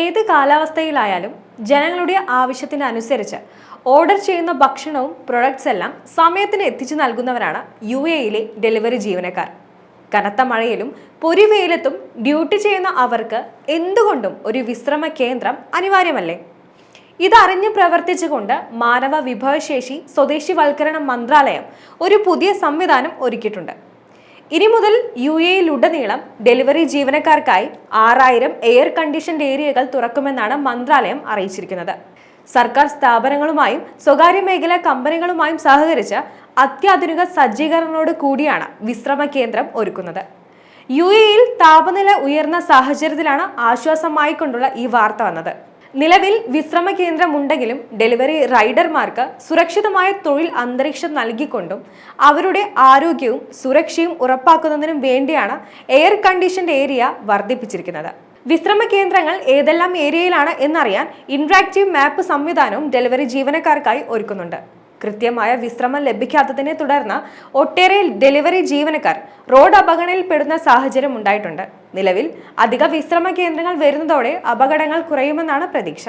ഏത് കാലാവസ്ഥയിലായാലും ജനങ്ങളുടെ ആവശ്യത്തിനനുസരിച്ച് ഓർഡർ ചെയ്യുന്ന ഭക്ഷണവും പ്രൊഡക്ട്സ് എല്ലാം സമയത്തിന് എത്തിച്ചു നൽകുന്നവരാണ് യു എയിലെ ഡെലിവറി ജീവനക്കാർ. കനത്ത മഴയിലും പൊരിവെയിലത്തും ഡ്യൂട്ടി ചെയ്യുന്ന അവർക്ക് എന്തുകൊണ്ടും ഒരു വിശ്രമ കേന്ദ്രം അനിവാര്യമല്ലേ? ഇതറിഞ്ഞ് പ്രവർത്തിച്ചുകൊണ്ട് മാനവ വിഭവശേഷി സ്വദേശിവൽക്കരണ മന്ത്രാലയം ഒരു പുതിയ സംവിധാനം ഒരുക്കിയിട്ടുണ്ട്. ഇനി മുതൽ യു എയിലുടനീളം ഡെലിവറി ജീവനക്കാർക്കായി ആറായിരം എയർ കണ്ടീഷൻഡ് ഏരിയകൾ തുറക്കുമെന്നാണ് മന്ത്രാലയം അറിയിച്ചിരിക്കുന്നത്. സർക്കാർ സ്ഥാപനങ്ങളുമായും സ്വകാര്യ മേഖലാ കമ്പനികളുമായും സഹകരിച്ച് അത്യാധുനിക സജ്ജീകരണങ്ങളോട് കൂടിയാണ് വിശ്രമ കേന്ദ്രം ഒരുക്കുന്നത്. യു എയിൽ താപനില ഉയർന്ന സാഹചര്യത്തിലാണ് ആശ്വാസമായിക്കൊണ്ടുള്ള ഈ വാർത്ത വന്നത്. നിലവിൽ വിശ്രമ കേന്ദ്രമുണ്ടെങ്കിലും ഡെലിവറി റൈഡർമാർക്ക് സുരക്ഷിതമായ തൊഴിൽ അന്തരീക്ഷം നൽകിക്കൊണ്ടും അവരുടെ ആരോഗ്യവും സുരക്ഷയും ഉറപ്പാക്കുന്നതിനും വേണ്ടിയാണ് എയർ കണ്ടീഷൻഡ് ഏരിയ വർദ്ധിപ്പിച്ചിരിക്കുന്നത്. വിശ്രമ കേന്ദ്രങ്ങൾ ഏതെല്ലാം ഏരിയയിലാണ് എന്നറിയാൻ ഇൻട്രാക്റ്റീവ് മാപ്പ് സംവിധാനവും ഡെലിവറി ജീവനക്കാർക്കായി ഒരുക്കുന്നുണ്ട്. കൃത്യമായ വിശ്രമം ലഭിക്കാത്തതിനെ തുടർന്ന് ഒട്ടേറെ ഡെലിവറി ജീവനക്കാർ റോഡ് അപകടയിൽപ്പെടുന്ന സാഹചര്യം ഉണ്ടായിട്ടുണ്ട്. നിലവിൽ അധിക വിശ്രമ കേന്ദ്രങ്ങൾ വരുന്നതോടെ അപകടങ്ങൾ കുറയുമെന്നാണ് പ്രതീക്ഷ.